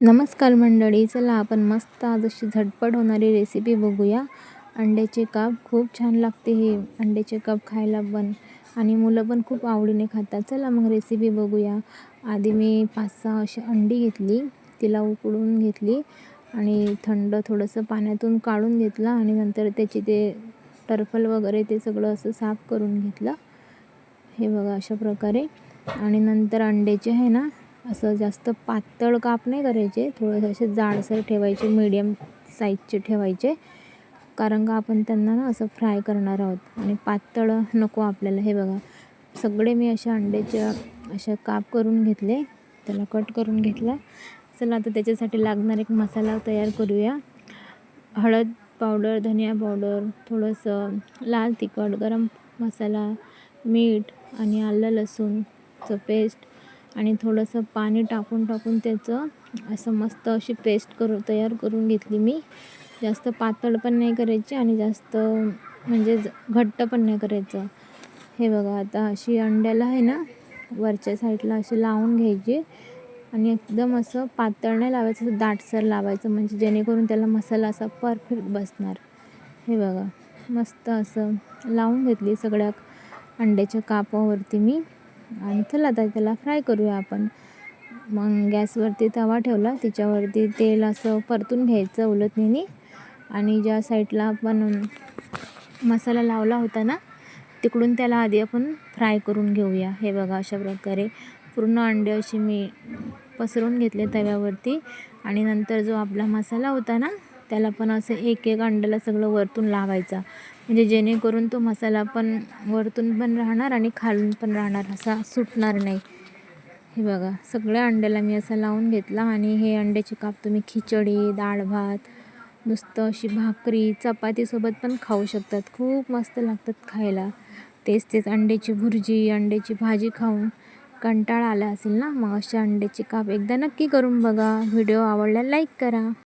नमस्कार मंडळी चला आपण मस्त आज अशी झटपट होणारी रेसिपी बघूया. अंड्याचे काप खूप छान लागते हे अंड्याचे काप खायला पण. आणि मुलं पण खूप आवडीने खातात. चला मग रेसिपी बघूया. आधी मी पाच सहा अशी अंडी घेतली तिला उकळून घेतली आणि थंड थोडंसं पाण्यातून काढून घेतलं आणि नंतर त्याची ते टर्फल वगैरे ते सगळं असं साफ करून घेतलं. हे बघा अशा प्रकारे. आणि नंतर अंड्याचे आहे ना असं जास्त पातळ काप नाही करायचे थोडंसं असे जाडसर ठेवायचे मीडियम साईजचे ठेवायचे. कारण का आपण त्यांना ना असं फ्राय करणार आहोत. आणि पातळ नको आपल्याला. हे बघा सगळे मी अशा अंड्याच्या अशा काप करून घेतले. त्याला कट करून घेतला. चला आता त्याच्यासाठी लागणार एक मसाला तयार करूया. हळद पावडर धनिया पावडर थोडंसं लाल तिखट गरम मसाला मीठ आणि आलं लसूणचं पेस्ट आणि थोडंसं पाणी टाकून टाकून त्याचं असं मस्त अशी पेस्ट करू तयार करून घेतली मी. जास्त पातळ पण नाही करायची आणि जास्त म्हणजे घट्ट पण नाही करायचं. हे बघा आता अशी अंड्याला आहे ना वरच्या साईडला अशी लावून घ्यायची. आणि एकदम असं पातळ नाही लावायचं असं दाटसर लावायचं म्हणजे जेणेकरून त्याला मसाला असा परफेक्ट बसणार. हे बघा मस्त असं लावून घेतली सगळ्या अंड्याच्या कापावरती मी. आणि चला आता त्याला फ्राय करूया आपण. मग गॅसवरती तवा ठेवला. तिच्यावरती तेल असं परतून घ्यायचं उलटणीने आणि ज्या साईडला आपण मसाला लावला होता ना तिकडून त्याला आधी आपण फ्राय करून घेऊया. हे बघा अशा प्रकारे. पूर्ण अंडे अशी मी पसरून घेतले तव्यावरती. आणि नंतर जो आपला मसाला होता ना त्याला पण असं एक एक अंड्याला सगळं वरतून लावायचा. म्हणजे जेणेकरून तो मसाला पण वरतून पण राहणार आणि खालून पण राहणार असा सुटणार नाही. हे बघा सगळ्या अंड्याला मी असा लावून घेतला आणि हे अंड्याचे काप तुम्ही खिचडी डाळ भात नुसतं अशी भाकरी चपातीसोबत पण खाऊ शकतात. खूप मस्त लागतात खायला. तेच तेच अंड्याची भुर्जी अंड्याची भाजी खाऊन कंटाळा आला असेल ना? मग अशा अंड्याचे काप एकदा नक्की करून बघा. व्हिडिओ आवडला लाईक करा.